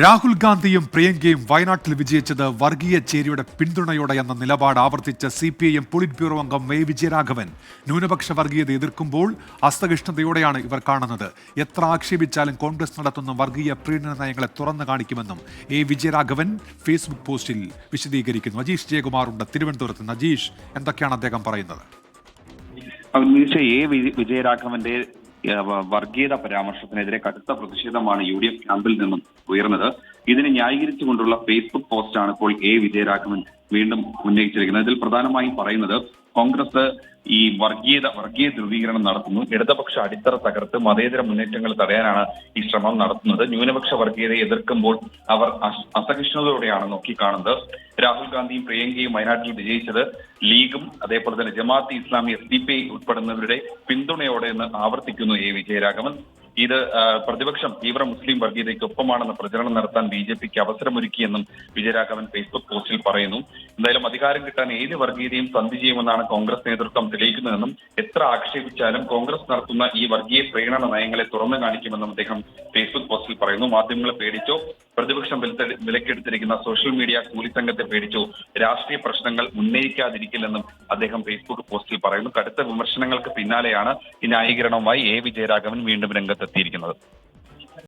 രാഹുൽ ഗാന്ധിയും പ്രിയങ്കയും വയനാട്ടിൽ വിജയിച്ചത് വർഗീയ ചേരിയുടെ പിന്തുണയോടെ എന്ന നിലപാട് ആവർത്തിച്ച C P I M politburo അംഗം എ വിജയരാഘവൻ ന്യൂനപക്ഷ വർഗീയത എതിർക്കുമ്പോൾ അസ്തകിഷ്ണതയോടെയാണ് ഇവർ കാണുന്നത്. എത്ര ആക്ഷേപിച്ചാലും കോൺഗ്രസ് നടത്തുന്ന വർഗീയ പ്രീണന നയങ്ങളെ തുറന്നു കാണിക്കുമെന്നും എ വിജയരാഘവൻ ഫേസ്ബുക്ക് പോസ്റ്റിൽ വിശദീകരിക്കുന്നു. അജീഷ് ജയകുമാറുണ്ട് തിരുവനന്തപുരത്ത്. അജീഷ് എന്തൊക്കെയാണ് അദ്ദേഹം പറയുന്നത്? വിജയരാഘവന്റെ വർഗീയത പരാമർശത്തിനെതിരെ കടുത്ത പ്രതിഷേധമാണ് യു ഡി എഫ് ക്യാമ്പിൽ നിന്നും ഉയർന്നത്. ഇതിനെ ന്യായീകരിച്ചുകൊണ്ടുള്ള ഫേസ്ബുക്ക് പോസ്റ്റാണ് ഇപ്പോൾ എ വിജയരാഘവൻ വീണ്ടും ഉന്നയിച്ചിരിക്കുന്നത്. ഇതിൽ പ്രധാനമായും പറയുന്നത് കോൺഗ്രസ് ഈ വർഗീയത വർഗീയ ധ്രുവീകരണം നടത്തുന്നു. ഇടതുപക്ഷ അടിത്തറ തകർത്ത് മതേതര മുന്നേറ്റങ്ങൾ തടയാനാണ് ഈ ശ്രമം നടത്തുന്നത്. ന്യൂനപക്ഷ വർഗീയതയെ എതിർക്കുമ്പോൾ അവർ അസ- അസഹിഷ്ണുതയോടെയാണ് നോക്കിക്കാണുന്നത്. രാഹുൽ ഗാന്ധിയും പ്രിയങ്കയും വയനാട്ടിൽ വിജയിച്ചത് ലീഗും അതേപോലെ തന്നെ Jamaat Islami S D P I ഉൾപ്പെടുന്നവരുടെ പിന്തുണയോടെ എന്ന് ആവർത്തിക്കുന്നു എ വിജയരാഘവൻ. ഇത് പ്രതിപക്ഷം തീവ്ര മുസ്ലിം വർഗീയതയ്ക്കൊപ്പമാണെന്ന് പ്രചരണം നടത്താൻ ബി ജെ പിക്ക് അവസരമൊരുക്കിയെന്നും വിജയരാഘവൻ ഫേസ്ബുക്ക് പോസ്റ്റിൽ പറയുന്നു. എന്തായാലും അധികാരം കിട്ടാൻ ഏത് വർഗീയതയും സന്ധി ചെയ്യുമെന്നാണ് കോൺഗ്രസ് നേതൃത്വം തെളിയിക്കുന്നതെന്നും എത്ര ആക്ഷേപിച്ചാലും കോൺഗ്രസ് നടത്തുന്ന ഈ വർഗീയ പ്രേരണ നയങ്ങളെ തുറന്നു കാണിക്കുമെന്നും അദ്ദേഹം ഫേസ്ബുക്ക് പോസ്റ്റിൽ പറയുന്നു. മാധ്യമങ്ങളെ പേടിച്ചോ? പ്രതിപക്ഷം വിലക്കെടുത്തിരിക്കുന്ന സോഷ്യൽ മീഡിയ കൂലി സംഘത്തെ പേടിച്ചു. രാഷ്ട്രീയ പ്രശ്നങ്ങൾ ഉന്നയിക്കാതിരിക്കില്ലെന്നും അദ്ദേഹം ഫേസ്ബുക്ക് പോസ്റ്റിൽ പറയുന്നു. കടുത്ത വിമർശനങ്ങൾക്ക് പിന്നാലെയാണ് ഈ ന്യായീകരണവുമായി എ. വിജയരാഘവൻ വീണ്ടും രംഗത്തെത്തിയിരിക്കുന്നത്.